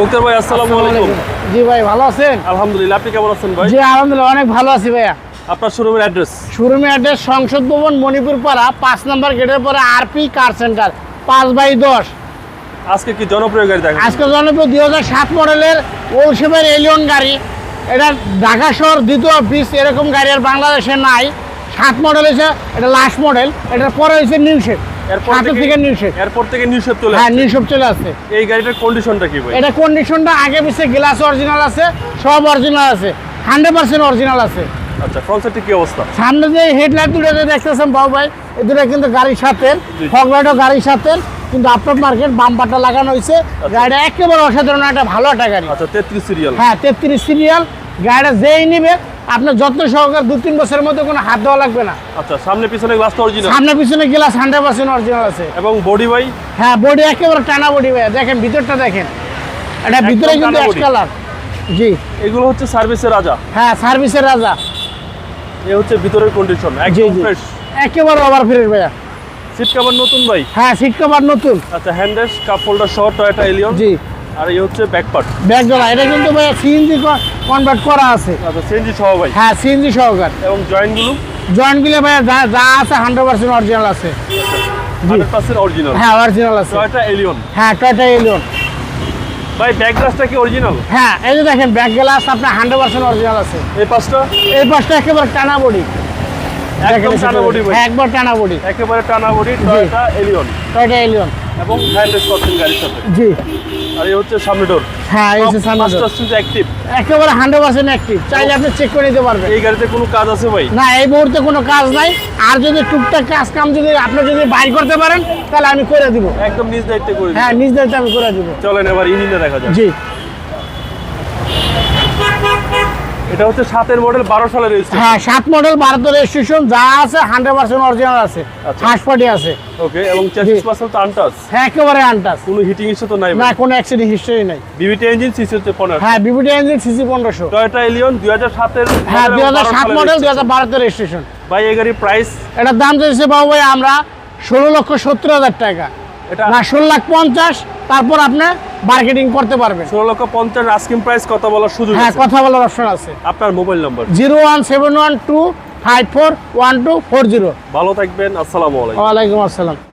মুক্তার ভাই আসসালামু আলাইকুম। জি ভাই ভালো আছেন? আলহামদুলিল্লাহ আপনি কেমন আছেন ভাই? জি আলহামদুলিল্লাহ অনেক ভালো আছি ভাইয়া। আপনার শোরুমের অ্যাড্রেস? শোরুমের অ্যাড্রেস সংসদ ভবন মণিপুর পাড়া পাঁচ নম্বর গেটের পরে আরপি কার সেন্টার পাঁচ বাই দশ। আজকে কি জনপ্রিয় গাড়ি দেখা আজকে জনপ্রিয় দুই হাজার সাত মডেলের ওলসেপের এলিয়ন গাড়ি। এটা ঢাকা শহর দ্বিতীয় বিশ এরকম গাড়ি আর বাংলাদেশে নাই। সাত মডেল হয়েছে এটা লাস্ট মডেল এটার পরে হয়েছে নিউ শেপ এরপর থেকে থেকে এরপর থেকে নিউ শেপ চলে হ্যাঁ আসছে। নিউ চলে আসছে। এই গাড়িটার কন্ডিশনটা কি ভাই? এটা কন্ডিশনটা আগে পিছিয়ে গ্লাস অরিজিনাল আছে সব অরিজিনাল আছে। হান্ড্রেড পার্সেন্ট অরিজিনাল আছে। আচ্ছা ফ্রন্ট সাইডে কি অবস্থা? সামনে যে হেডলাইট দুটো দেখতেছেন বাবু ভাই এই দুটো কিন্তু গাড়ির সাথে জি। ফগলাইটও গাড়ির সাথে কিন্তু আপনার মার্কেট বাম্পারটা লাগানো হয়েছে। গাড়িটা একেবারে অসাধারণ একটা ভালো একটা গাড়ি। আচ্ছা তেত্রিশ সিরিয়াল হ্যাঁ তেত্রিশ সিরিয়াল গাড়িটা যেই নিবে আপনার যত্ন সহকারে দু তিন বছরের মধ্যে কোনো হাত দেওয়া লাগবে না। আচ্ছা সামনে পিছনে গ্লাসটা অরিজিনাল সামনে পিছনে গ্লাস হান্ড্রেড পার্সেন্ট অরিজিনাল আছে। এবং বডি ভাই? হ্যাঁ বডি একেবারে টানা বডি ভাই। দেখেন ভিতরটা দেখেন। এটা ভিতরে কিন্তু এক কালার জি। এগুলো হচ্ছে সার্ভিসের রাজা। হ্যাঁ সার্ভিসের রাজা। এ হচ্ছে ভিতরের কন্ডিশন একদম ফ্রেশ একেবারে ওভার ফ্রেশ ভাইয়া। সিট কভার নতুন ভাই? হ্যাঁ সিট কভার নতুন। আচ্ছা হ্যান্ডেস কাপ হোল্ডার সহ টয়োটা এলিয়ন জি। আর এই হচ্ছে ব্যাক পার্ট ব্যাগ ডলা এটা কিন্তু ভাই সিএনজি কনভার্ট করা আছে। আচ্ছা সিএনজি সহ ভাই। হ্যাঁ সিএনজি সহকার। এবং জয়েন্টগুলো জয়েন্টগুলো ভাই যা যা আছে হান্ড্রেড পার্সেন্ট অরিজিনাল আছে। হান্ড্রেড পার্সেন্ট অরিজিনাল হ্যাঁ অরিজিনাল আছে। টয়োটা এলিয়ন হ্যাঁ টয়টা এলিয়ন ভাই ব্যাক গ্লাসটা কি অরিজিনাল হ্যাঁ এই যে দেখেন ব্যাক গ্লাস আপনার হান্ড্রেড পার্সেন্ট অরিজিনাল আছে। এই পাঁচটা এই পাশটা একেবারে টানা বডি একবার টানা বডি। একেবারে টানা body Toyota Allion Toyota Allion এবং হ্যান্ডেস গাড়ির সাথে। জি। আর এই হচ্ছে সামনে ডোর হ্যাঁ এই যে সামনে। কিন্তু অ্যাক্টিভ একেবারে হান্ড্রেড পার্সেন্ট অ্যাক্টিভ চাইলে আপনি চেক করে নিতে পারবেন। এই গাড়িতে কোনো কাজ আছে ভাই? না এই মুহূর্তে কোনো কাজ নাই। আর যদি টুকটাক কাজ কাম যদি আপনি যদি বাইর করতে পারেন তাহলে আমি করে দিব। একদম নিজ দায়িত্বে করে দিন। হ্যাঁ নিজ দায়িত্বে আমি করে দিব। চলেন এবার ইঞ্জিনটা দেখা যাক। জি। এটা হচ্ছে সাতের মডেল বারো সালের রেজিস্ট্রেশন হ্যাঁ সাত মডেল ভারতের রেজিস্ট্রেশন যা আছে হান্ড্রেড পার্সেন্ট অরিজিনাল আছে আচ্ছা। ফার্স্ট পার্টি আছে। ওকে এবং চেসিস পার্সেল তো আনটাস হ্যাঁ একেবারে আনটাস কোনো হিটিং ইস্যু তো নাই না কোনো অ্যাক্সিডেন্ট হিস্টরি নাই। বিবিটি ইঞ্জিন সিসি হচ্ছে পনেরো হ্যাঁ V V T engine CC পনেরোশো। টয়োটা এলিয়ন দুই হাজার সাতের হ্যাঁ দুই হাজার সাত মডেল দুই হাজার বারোতে রেজিস্ট্রেশন ভাই এই গাড়ির প্রাইস এটার দাম চাইছে বাবু ভাই আমরা ষোলো লক্ষ সত্তর হাজার টাকা। না ষোলো লাখ পঞ্চাশ তারপর আপনি মার্কেটিং করতে পারবেন। ষোলো লক্ষ পঞ্চাশ আস্কিং প্রাইস কথা বলার সুযোগ হ্যাঁ কথা বলার অপশন আছে। আপনার mobile number zero one seven one two five four one two four zero. ভালো থাকবেন আসসালামু আলাইকুম। ওয়ালাইকুম আসসালাম।